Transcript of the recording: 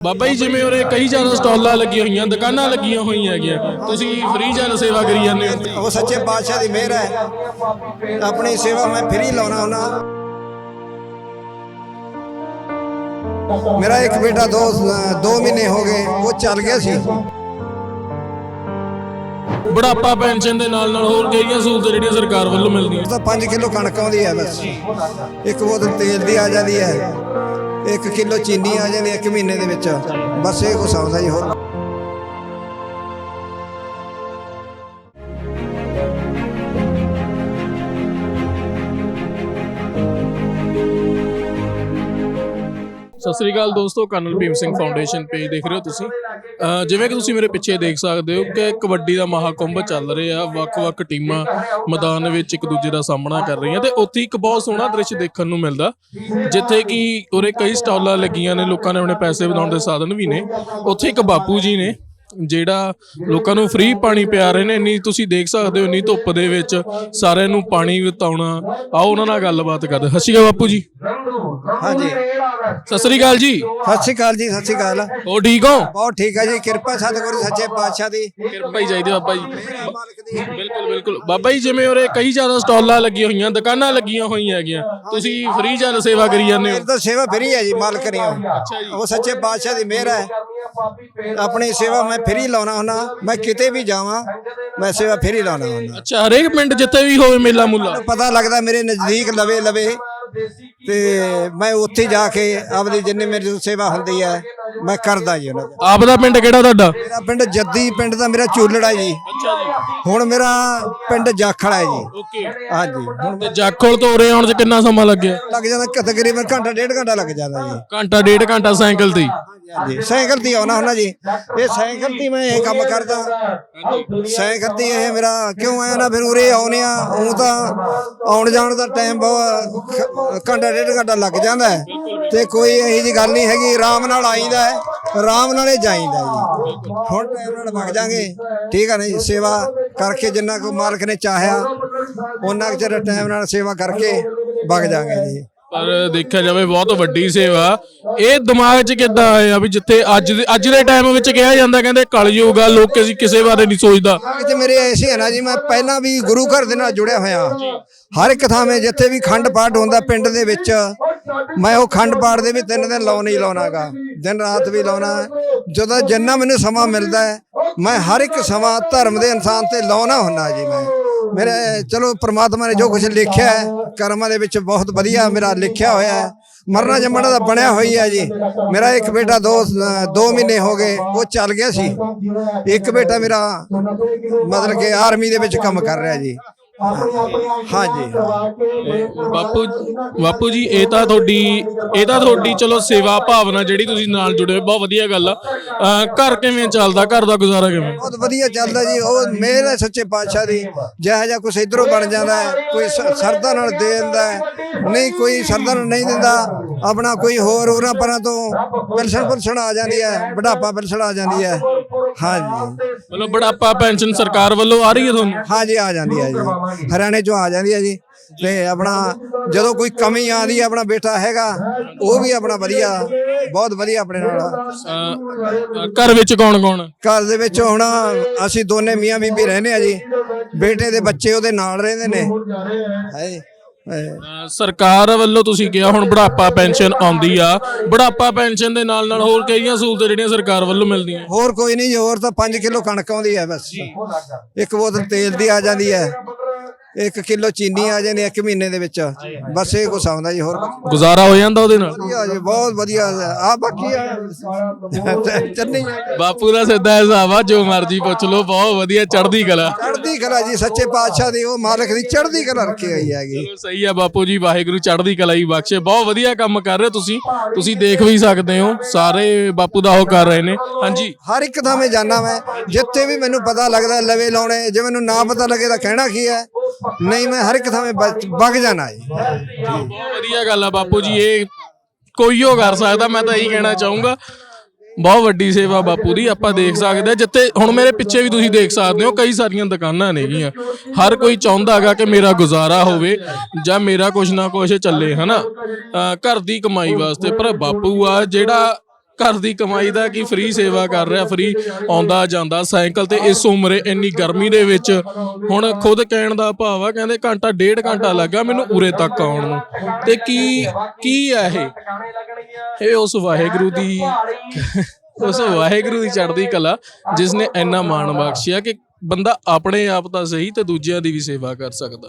ਬਾਬਾ ਜੀ ਜਿਵੇਂ ਉਰੇ ਕਈ ਜ਼ਿਆਦਾ ਸਟਾਲਾਂ ਲੱਗੀਆਂ ਹੋਈਆਂ ਦੁਕਾਨਾਂ ਲੱਗੀਆਂ ਹੋਈਆਂ ਹੈਗੀਆਂ। ਤੁਸੀਂ ਫ੍ਰੀ ਜਲ ਸੇਵਾ ਕਰੀ ਜਾਂਦੇ ਹੋ। ਉਹ ਸੱਚੇ ਪਾਤਸ਼ਾਹ ਦੀ ਮਿਹਰ ਹੈ। ਆਪਣੀ ਸੇਵਾ ਮੈਂ ਫ੍ਰੀ ਲਾਉਣਾ ਹੁਣਾ ਮੇਰਾ ਇੱਕ ਬੇਟਾ ਦੋ ਦੋ ਮਹੀਨੇ ਹੋ ਗਏ ਉਹ ਚੱਲ ਗਿਆ ਸੀ। ਬੁਢਾਪਾ ਪੈਨਸ਼ਨ ਦੇ ਨਾਲ ਨਾਲ ਹੋਰ ਕਿਹੜੀਆਂ ਸਹੂਲਤਾਂ ਜਿਹੜੀਆਂ ਸਰਕਾਰ ਵੱਲੋਂ ਮਿਲਦੀਆਂ। ਤਾਂ 5 ਕਿਲੋ ਕਣਕ ਆਉਂਦੀ ਹੈ ਬਸ। ਇੱਕ ਬੋਤਲ ਤੇਲ ਦੀ ਆ ਜਾਂਦੀ ਹੈ। ਇੱਕ ਕਿਲੋ ਚੀਨੀ ਆ ਜਾਂਦੀ ਹੈ ਇੱਕ ਮਹੀਨੇ ਦੇ ਵਿੱਚ। ਬਸ ਇਹ ਕੁਛ ਆਉਂਦਾ ਜੀ ਹੋਰ। ਸਤਿ ਸ੍ਰੀ ਅਕਾਲ ਦੋਸਤੋ, colonel Bhim Singh foundation page ਦੇਖ ਰਹੇ ਹੋ ਤੁਸੀਂ। ਜਿਵੇਂ ਕਿ ਤੁਸੀਂ ਮੇਰੇ ਪਿੱਛੇ ਦੇਖ ਸਕਦੇ ਹੋ ਕਿ ਕਬੱਡੀ ਦਾ ਮਹਾਕੁੰਭ ਚੱਲ ਰਿਹਾ, ਵੱਖ-ਵੱਖ ਟੀਮਾਂ ਮੈਦਾਨ ਵਿੱਚ ਇੱਕ ਦੂਜੇ ਦਾ ਸਾਹਮਣਾ ਕਰ ਰਹੀਆਂ ਤੇ ਉੱਥੇ ਇੱਕ ਬਹੁਤ ਸੋਹਣਾ ਦ੍ਰਿਸ਼ ਦੇਖਣ ਨੂੰ ਮਿਲਦਾ, ਜਿੱਥੇ ਕਿ ਉਰੇ ਕਈ ਸਟਾਲਾਂ ਲੱਗੀਆਂ ਨੇ, ਲੋਕਾਂ ਨੇ ਆਪਣੇ ਪੈਸੇ ਵਧਾਉਣ ਦੇ ਸਾਧਨ ਵੀ ਨੇ। ਉੱਥੇ ਇੱਕ ਬਾਪੂ ਜੀ ਨੇ ਜਿਹੜਾ ਲੋਕਾਂ ਨੂੰ ਫ੍ਰੀ ਪਾਣੀ ਪਿਆ ਰਹੇ ਨੇ ਇੰਨੀ ਤੁਸੀਂ ਦੇਖ ਸਕਦੇ ਹੋ ਇੰਨੀ ਧੁੱਪ ਦੇ ਵਿੱਚ ਸਾਰਿਆਂ ਨੂੰ ਪਾਣੀ ਵਤਾਉਣਾ। ਆਓ ਉਹਨਾਂ ਨਾਲ ਗੱਲਬਾਤ ਕਰਦੇ। ਸਤਿ ਸ਼੍ਰੀ ਅਕਾਲ ਬਾਪੂ ਜੀ। ਹਾਂਜੀ। ਸਤਿ ਸ੍ਰੀ ਅਕਾਲ ਜੀ। ਸਤਿ ਸ਼੍ਰੀ ਅਕਾਲ ਜੀ ਸਤਿ ਸ਼੍ਰੀ ਅਕਾਲ। ਹੋ ਠੀਕ ਹੋ? ਬਹੁਤ ਠੀਕ ਹੈ ਜੀ ਕਿਰਪਾ ਸਤਿਗੁਰੂ ਸੱਚੇ ਪਾਤਸ਼ਾਹ ਦੀ। ਕਿਰਪਾ ਹੀ ਚਾਹੀਦੀ ਬਾਬਾ ਜੀ। ਬਿਲਕੁਲ ਬਿਲਕੁਲ। ਬਾਬਾ ਜੀ ਜਿਵੇਂ ਉਰੇ ਕਈ ਜ਼ਿਆਦਾ ਸਟਾਲਾਂ ਲੱਗੀਆਂ ਹੋਈਆਂ ਦੁਕਾਨਾਂ ਲੱਗੀਆਂ ਹੋਈਆਂ ਹੈਗੀਆਂ। ਤੁਸੀਂ ਫ੍ਰੀ ਜਲ ਸੇਵਾ ਕਰੀ ਜਾਂਦੇ ਹੋ। ਮੇਰੀ ਤਾਂ ਸੇਵਾ ਫਰੀ ਹੈ ਜੀ ਮਾਲਕ ਨੇ ਉਹ ਸੱਚੇ ਪਾਤਸ਼ਾਹ ਦੀ ਮਿਹਰ ਹੈ। ਆਪਣੀ ਸੇਵਾ ਮੈਂ ਫਰੀ ਲਾਉਣਾ ਹੁਣਾ ਮੈਂ ਕਿਤੇ ਵੀ ਜਾਵਾਂ ਮੈਂ ਸੇਵਾ ਫਰੀ ਲਾਉਣਾ ਹੁਣਾ ਅੱਛਾ ਹਰੇਕ ਪਿੰਡ ਜਿੱਥੇ ਵੀ ਹੋਵੇ ਮੇਲਾ ਮੁੱਲਾ। ਪਤਾ ਲੱਗਦਾ ਮੇਰੇ ਨਜ਼ਦੀਕ ਲਵੇ ਲਵੇ। ਤੇ ਮੈਂ ਉੱਥੇ ਜਾ ਕੇ ਆਪਦੀ ਜਿੰਨੀ ਮੇਰੀ ਸੇਵਾ ਹੁੰਦੀ ਹੈ ਮੈਂ ਕਰਦਾ ਜੀ ਉਹਨਾਂ ਦੀ। ਆਪ ਦਾ ਪਿੰਡ ਕਿਹੜਾ ਤੁਹਾਡਾ? ਮੇਰਾ ਪਿੰਡ ਜੱਦੀ ਪਿੰਡ ਦਾ ਮੇਰਾ ਚੂਲੜਾ ਜੀ। ਅੱਛਾ ਜੀ। ਹੁਣ ਮੇਰਾ ਪਿੰਡ ਜਾਖਲ ਹੈ ਜੀ। ਓਕੇ। ਹਾਂਜੀ। ਹੁਣ ਤੇ ਜਾਖਲ ਤੋਂ ਉਰੇ ਆਉਣ 'ਚ ਕਿੰਨਾ ਸਮਾਂ ਲੱਗਿਆ? ਲੱਗ ਜਾਂਦਾ ਤਕਰੀਬਨ ਘੰਟਾ ਡੇਢ ਘੰਟਾ ਲੱਗ ਜਾਂਦਾ ਜੀ। ਘੰਟਾ ਡੇਢ ਘੰਟਾ ਸਾਈਕਲ ਤੇ ਹੀ। ਹਾਂਜੀ ਸਾਈਕਲ ਤੇ ਆਉਣਾ ਹੁੰਦਾ ਜੀ। ਇਹ ਸਾਈਕਲ ਤੇ ਮੈਂ ਇਹ ਕੰਮ ਕਰਦਾ। ਸਾਈਕਲ ਤੇ ਇਹ ਮੇਰਾ ਕਿਉਂ ਆਇਆ ਨਾ, ਫਿਰ ਉਰੇ ਆਉਨੇ ਆ ਉਹ ਤਾਂ ਆਉਣ ਜਾਣ ਦਾ ਟਾਈਮ ਬਹੁਤ ਘੰਟਾ, ਡੇਢ ਘੰਟਾ ਲੱਗ ਜਾਂਦਾ ਤੇ ਕੋਈ ਇਹੀ ਜੀ ਗੱਲ ਨਹੀਂ ਹੈਗੀ, ਆਰਾਮ ਨਾਲ ਆਈਦਾ ਹੈ, ਆਰਾਮ ਨਾਲ ਹੀ ਜਾਈਦਾ ਜੀ। ਹੁਣ ਟਾਈਮ ਨਾਲ ਵਗ ਜਾਾਂਗੇ। ਠੀਕ ਹੈ ਨਾ ਜੀ, ਸੇਵਾ ਕਰਕੇ ਜਿੰਨਾ ਕੋ ਮਾਲਕ ਨੇ ਚਾਹਿਆ, ਉਹਨਾਂ ਚਿਰ ਟਾਈਮ ਨਾਲ ਸੇਵਾ ਕਰਕੇ ਵਗ ਜਾਾਂਗੇ ਜੀ। ਪਰ ਦੇਖਿਆ ਜਾਵੇ ਬਹੁਤ ਵੱਡੀ ਸੇਵਾ। ਇਹ ਦਿਮਾਗ 'ਚ ਕਿੱਦਾਂ ਆਇਆ ਵੀ ਜਿੱਥੇ ਅੱਜ ਦੇ ਅੱਜ ਦੇ ਟਾਈਮ ਵਿੱਚ ਕਿਹਾ ਜਾਂਦਾ ਕਹਿੰਦੇ ਕਲਯੁਗ ਆ ਲੋਕ ਅਸੀਂ ਕਿਸੇ ਬਾਰੇ ਨਹੀਂ ਸੋਚਦਾ। ਤੇ ਮੇਰੇ ਐਸੇ ਹੈ ਨਾ ਜੀ ਮੈਂ ਪਹਿਲਾਂ ਵੀ ਗੁਰੂ ਘਰ ਦੇ ਨਾਲ ਜੁੜਿਆ ਹੋਇਆ। ਹਰ ਇੱਕ ਥਾਂ 'ਤੇ ਜਿੱਥੇ ਵੀ ਖੰਡ ਪਾਠ ਹੁੰਦਾ ਪਿੰਡ ਦੇ ਵਿੱਚ ਮੈਂ ਉਹ ਖੰਡ ਪਾਠ ਦੇ ਵੀ ਤਿੰਨ ਦਿਨ ਲਾਉਣਾ ਹੀ ਲਾਉਣਾਗਾ ਦਿਨ ਰਾਤ ਵੀ ਲਾਉਣਾ। ਜਦੋਂ ਜਿੰਨਾ ਮੈਨੂੰ ਸਮਾਂ ਮਿਲਦਾ ਹੈ ਮੈਂ ਹਰ ਇੱਕ ਸਮਾਂ ਧਰਮ ਦੇ ਇਨਸਾਨ ਤੇ ਲਾਉਣਾ ਹੁੰਦਾ ਜੀ ਮੈਂ। ਮੇਰੇ, ਚਲੋ ਪ੍ਰਮਾਤਮਾ ਨੇ ਜੋ ਕੁਝ ਲਿਖਿਆ ਹੈ, ਕਰਮਾਂ ਦੇ ਵਿੱਚ ਬਹੁਤ ਵਧੀਆ ਮੇਰਾ ਲਿਖਿਆ ਹੋਇਆ ਹੈ। ਮਰਨਾ ਜੰਮਣਾ ਦਾ ਬਣਿਆ ਹੋਈ ਹੈ ਜੀ। ਮੇਰਾ ਇੱਕ ਬੇਟਾ ਦੋ ਦੋ ਮਹੀਨੇ ਹੋ ਗਏ, ਉਹ ਚੱਲ ਗਿਆ ਸੀ। ਇੱਕ ਬੇਟਾ ਮੇਰਾ ਮਤਲਬ ਕਿ ਆਰਮੀ ਦੇ ਵਿੱਚ ਕੰਮ ਕਰ ਰਿਹਾ ਜੀ। ਹਾਂਜੀ। ਬਾਪੂ ਬਾਪੂ ਜੀ ਇਹ ਤਾਂ ਤੁਹਾਡੀ ਇਹ ਤਾਂ ਤੁਹਾਡੀ ਚਲੋ ਸੇਵਾ ਭਾਵਨਾ ਜਿਹੜੀ ਤੁਸੀਂ ਨਾਲ ਜੁੜੇ ਹੋ ਬਹੁਤ ਵਧੀਆ ਗੱਲ ਆ। ਅਹ ਘਰ ਕਿਵੇਂ ਚੱਲਦਾ? ਘਰ ਦਾ ਗੁਜ਼ਾਰਾ ਕਿਵੇਂ? ਬਹੁਤ ਵਧੀਆ ਚੱਲਦਾ ਜੀ। ਉਹ ਮਿਹਰ ਹੈ ਸੱਚੇ ਪਾਤਸ਼ਾਹ ਦੀ। ਜਿਹੋ ਜਿਹਾ ਕੁਛ ਇਧਰੋਂ ਬਣ ਜਾਂਦਾ ਹੈ ਕੋਈ ਸ- ਸਰਦਾ ਨਾਲ ਦੇ ਦਿੰਦਾ ਹੈ। ਨਹੀਂ ਕੋਈ ਸਰਦਾ ਨਾਲ ਨਹੀਂ ਦਿੰਦਾ। ਆਪਣਾ ਕੋਈ ਹੋਰ ਹੋਰਾਂ ਪਰਾਂ ਤੋਂ ਪਿਲਸਣ ਪੁਲਸਣ ਆ ਜਾਂਦੀ ਹੈ ਬੁਢਾਪਾ ਪਿਲਸਣ ਆ ਜਾਂਦੀ ਹੈ। ਹਾਂਜੀ। ਮਤਲਬ ਬੁਢਾਪਾ ਪੈਨਸ਼ਨ ਸਰਕਾਰ ਵੱਲੋਂ ਆ ਰਹੀ ਹੈ ਤੁਹਾਨੂੰ? ਹਾਂਜੀ ਆ ਜਾਂਦੀ ਹੈ ਜੀ। ਹਰਿਆਣੇ ਚੋਂ ਆ ਜਾਂਦੀ ਹੈ ਜੀ। ਤੇ ਆਪਣਾ ਜਦੋਂ ਕੋਈ ਕਮੀ ਆਉਂਦੀ ਹੈ ਆਪਣਾ ਬੇਟਾ ਹੈਗਾ ਉਹ ਵੀ ਆਪਣਾ ਵਧੀਆ ਬਹੁਤ ਵਧੀਆ ਆਪਣੇ ਨਾਲ। ਘਰ ਵਿੱਚ ਕੌਣ ਕੌਣ? ਘਰ ਦੇ ਵਿੱਚ ਹੁਣ ਅਸੀਂ ਦੋਨੇ ਮੀਆਂ ਬੀਬੀ ਰਹਿੰਦੇ ਆ ਜੀ। ਬੇਟੇ ਦੇ ਬੱਚੇ ਉਹਦੇ ਨਾਲ ਰਹਿੰਦੇ ਨੇ। ਅਹ, ਸਰਕਾਰ ਵੱਲੋਂ ਤੁਸੀਂ ਕਿਹਾ ਹੁਣ ਬੁਢਾਪਾ ਪੈਨਸ਼ਨ ਆਉਂਦੀ ਆ। ਬੁਢਾਪਾ ਪੈਨਸ਼ਨ ਦੇ ਨਾਲ ਨਾਲ ਹੋਰ ਕਈਆਂ ਸਹੂਲਤਾਂ ਜਿਹੜੀਆਂ ਸਰਕਾਰ ਵੱਲੋਂ ਮਿਲਦੀਆਂ। ਹੋਰ ਕੋਈ ਨਹੀਂ ਜੀ ਹੋਰ ਤਾਂ 5 ਕਿਲੋ ਕਣਕ ਆਉਂਦੀ ਹੈ ਬਸ। ਇੱਕ ਬੋਤਲ ਤੇਲ ਦੀ ਆ ਜਾਂਦੀ ਹੈ। ਇੱਕ ਕਿਲੋ ਚੀਨੀ ਆ ਜਾਂਦੀ ਹੈ ਇੱਕ ਮਹੀਨੇ ਦੇ ਵਿੱਚ। ਬਸ ਇਹ ਕੁਛ ਆਉਂਦਾ ਜੀ ਹੋਰ ਕੁਛ ਗੁਜ਼ਾਰਾ ਹੋ ਜਾਂਦਾ ਉਹਦੇ ਨਾਲ? ਵਧੀਆ ਜੀ ਬਹੁਤ ਵਧੀਆ। ਆ ਬਾਕੀ ਆ। ਚੰਨੀ ਬਾਪੂ ਦਾ ਸਿੱਧਾ ਹਿਸਾਬ ਆ ਜੋ ਮਰਜ਼ੀ ਪੁੱਛ ਲਓ ਬਹੁਤ ਵਧੀਆ ਚੜ੍ਹਦੀ ਕਲਾ। ਚੜ੍ਹਦੀ ਕਲਾ ਜੀ ਸੱਚੇ ਪਾਤਸ਼ਾਹ ਦੀ ਉਹ ਮਾਲਕ ਦੀ ਚੜ੍ਹਦੀ ਕਲਾ ਰੱਖੀ ਹੋਈ ਹੈਗੀ। ਚਲੋ ਸਹੀ ਆ ਬਾਪੂ ਜੀ ਵਾਹਿਗੁਰੂ ਚੜ੍ਹਦੀ ਕਲਾ ਹੀ ਬਖਸ਼ੇ। ਬਹੁਤ ਵਧੀਆ ਕੰਮ ਕਰ ਰਹੇ ਹੋ ਤੁਸੀਂ। ਤੁਸੀਂ ਦੇਖ ਵੀ ਸਕਦੇ ਹੋ ਸਾਰੇ ਬਾਪੂ ਦਾ ਉਹ ਕਰ ਰਹੇ ਨੇ। ਹਾਂਜੀ। ਹਰ ਇੱਕ ਥਾਂ ਮੈਂ ਜਾਣਾ ਮੈਂ ਜਿੱਥੇ ਵੀ ਮੈਨੂੰ ਪਤਾ ਲੱਗਦਾ ਲਵੇ ਲਾਉਣੇ ਜੇ ਮੈਨੂੰ ਨਾ ਪਤਾ ਲੱਗੇ ਤਾਂ ਕਹਿਣਾ ਕੀ ਹੈ? ਨਹੀਂ, ਮੈਂ ਹਰ ਇੱਕ ਥਾਂ ਵਗ ਜਾਣਾ ਜੀ। ਬਹੁਤ ਵਧੀਆ ਗੱਲ ਆ ਬਾਪੂ ਜੀ, ਇਹ ਕੋਈ ਹੋ ਕਰ ਸਕਦਾ, ਮੈਂ ਤਾਂ ਇਹੀ ਕਹਿਣਾ ਚਾਹੂੰਗਾ। ਬਹੁਤ ਵੱਡੀ ਸੇਵਾ ਬਾਪੂ ਦੀ, ਆਪਾਂ ਦੇਖ ਸਕਦੇ ਹਾਂ ਜਿੱਥੇ ਹੁਣ ਮੇਰੇ ਪਿੱਛੇ ਵੀ ਤੁਸੀਂ ਦੇਖ ਸਕਦੇ ਹੋ, ਕਈ ਸਾਰੀਆਂ ਦੁਕਾਨਾਂ ਨੇਗੀਆਂ। ਹਰ ਕੋਈ ਚਾਹੁੰਦਾ ਹੈਗਾ ਕਿ ਮੇਰਾ ਗੁਜ਼ਾਰਾ ਹੋਵੇ, ਜਾਂ ਮੇਰਾ ਕੁਛ ਨਾ ਕੁਛ ਚੱਲੇ, ਹਨਾ? ਅਹ ਘਰ ਦੀ ਕਮਾਈ ਵਾਸਤੇ। ਪਰ ਬਾਪੂ ਆ, ਜਿਹੜਾ ਘਰ ਦੀ ਕਮਾਈ ਦਾ ਕੀ ਫ੍ਰੀ ਸੇਵਾ ਕਰ ਰਿਹਾ ਫ੍ਰੀ ਆਉਂਦਾ ਜਾਂਦਾ, ਸਾਈਕਲ ਤੇ ਇਸ ਉਮਰੇ ਇੰਨੀ ਗਰਮੀ ਦੇ ਵਿੱਚ ਹੁਣ ਖੁਦ ਕਹਿਣ ਦਾ ਭਾਵ ਆ, ਕਹਿੰਦੇ ਘੰਟਾ ਡੇਢ ਘੰਟਾ ਲੱਗਾ ਮੈਨੂੰ ਉਰੇ ਤੱਕ ਆਉਣ ਨੂੰ। ਤੇ ਕੀ ਕੀ ਆ ਇਹ? ਇਹ ਉਸ ਵਾਹਿਗੁਰੂ ਦੀ, ਉਸ ਵਾਹਿਗੁਰੂ ਦੀ ਚੜ੍ਹਦੀ ਕਲਾ ਜਿਸ ਨੇ ਇੰਨਾ ਮਾਣ ਬਖਸ਼ਿਆ ਕਿ ਬੰਦਾ ਆਪਣੇ ਆਪ ਤਾਂ ਸਹੀ ਤੇ ਦੂਜਿਆਂ ਦੀ ਵੀ ਸੇਵਾ ਕਰ ਸਕਦਾ।